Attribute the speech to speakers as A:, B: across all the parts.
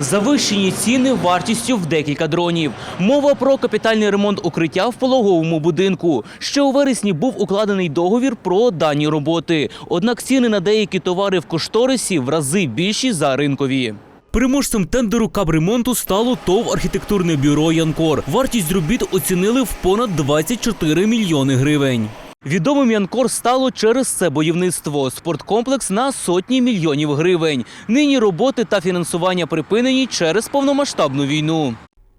A: Завищені ціни вартістю в декілька дронів. Мова про капітальний ремонт укриття в пологовому будинку. Ще у вересні був укладений договір про дані роботи. Однак ціни на деякі товари в кошторисі в рази більші за ринкові. Переможцем тендеру капремонту стало ТОВ архітектурне бюро Янкор. Вартість робіт оцінили в понад 24 мільйони гривень. Відомим Янкор стало через це будівництво. Спорткомплекс на сотні мільйонів гривень. Нині роботи та фінансування припинені через повномасштабну війну.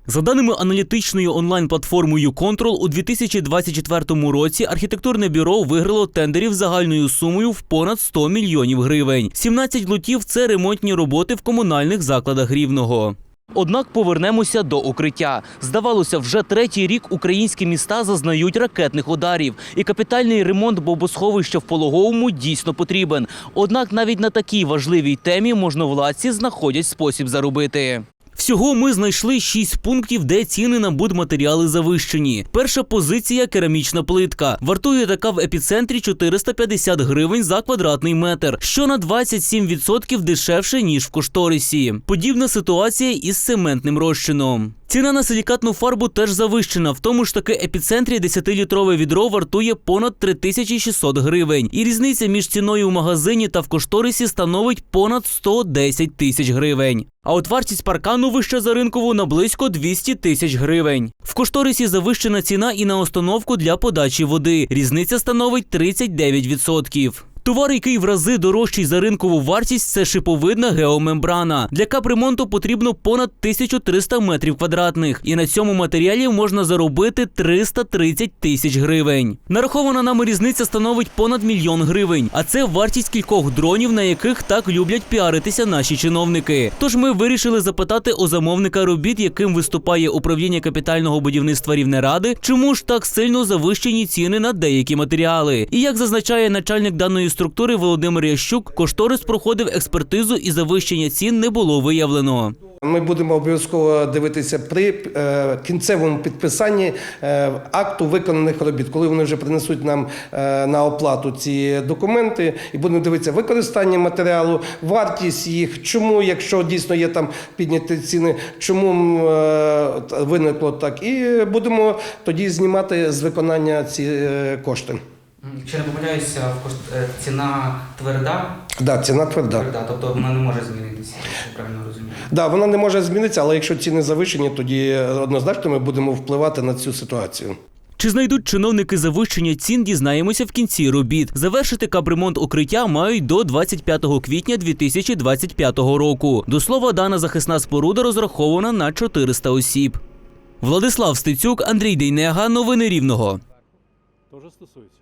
A: За даними аналітичної онлайн-платформи YouControl, у 2024 році архітектурне бюро виграло тендерів загальною сумою в понад 100 мільйонів гривень. 17 лотів – це ремонтні роботи в комунальних закладах Рівного. Однак повернемося до укриття. Здавалося, вже третій рік українські міста зазнають ракетних ударів, і капітальний ремонт бомбосховища в пологовому дійсно потрібен. Однак навіть на такій важливій темі можновладці знаходять спосіб заробити. Всього ми знайшли шість пунктів, де ціни на будматеріали завищені. Перша позиція керамічна плитка. Вартує така в епіцентрі 450 гривень за квадратний метр, що на 27% дешевше ніж в кошторисі. Подібна ситуація із цементним розчином. Ціна на силікатну фарбу теж завищена. В тому ж таки епіцентрі 10-літрове відро вартує понад 3600 гривень. І різниця між ціною в магазині та в кошторисі становить понад 110 тисяч гривень. А от вартість паркану вища за ринкову на близько 200 тисяч гривень. В кошторисі завищена ціна і на установку для подачі води. Різниця становить 39%. Товар, який в рази дорожчий за ринкову вартість, це шиповидна геомембрана. Для капремонту потрібно понад 1300 метрів квадратних, і на цьому матеріалі можна заробити 330 тисяч гривень. Нарахована нами різниця становить понад мільйон гривень, а це вартість кількох дронів, на яких так люблять піаритися наші чиновники. Тож ми вирішили запитати у замовника робіт, яким виступає управління капітального будівництва Рівнеради, чому ж так сильно завищені ціни на деякі матеріали. І як зазначає начальник даної структури Володимир Ящук, кошторис проходив експертизу і завищення цін не було виявлено.
B: Ми будемо обов'язково дивитися при е, кінцевому підписанні е, акту виконаних робіт, коли вони вже принесуть нам е, на оплату ці документи, і будемо дивитися використання матеріалу, вартість їх, чому, якщо дійсно є там підняті ціни, чому виникло так, і будемо тоді знімати з виконання ці кошти.
C: Якщо не помиляюся, е, ціна тверда,
B: Да, ціна тверда.
C: тверда, тобто вона не може змінитися, якщо правильно розумію.
B: Да, вона не може змінитися, але якщо ціни завищені, тоді однозначно ми будемо впливати на цю ситуацію.
A: Чи знайдуть чиновники завищення цін, дізнаємося в кінці робіт. Завершити капремонт укриття мають до 25 квітня 2025 року. До слова, дана захисна споруда розрахована на 400 осіб. Владислав Стецюк, Андрій Дейнега. Новини Рівного.
D: Тоже стосується.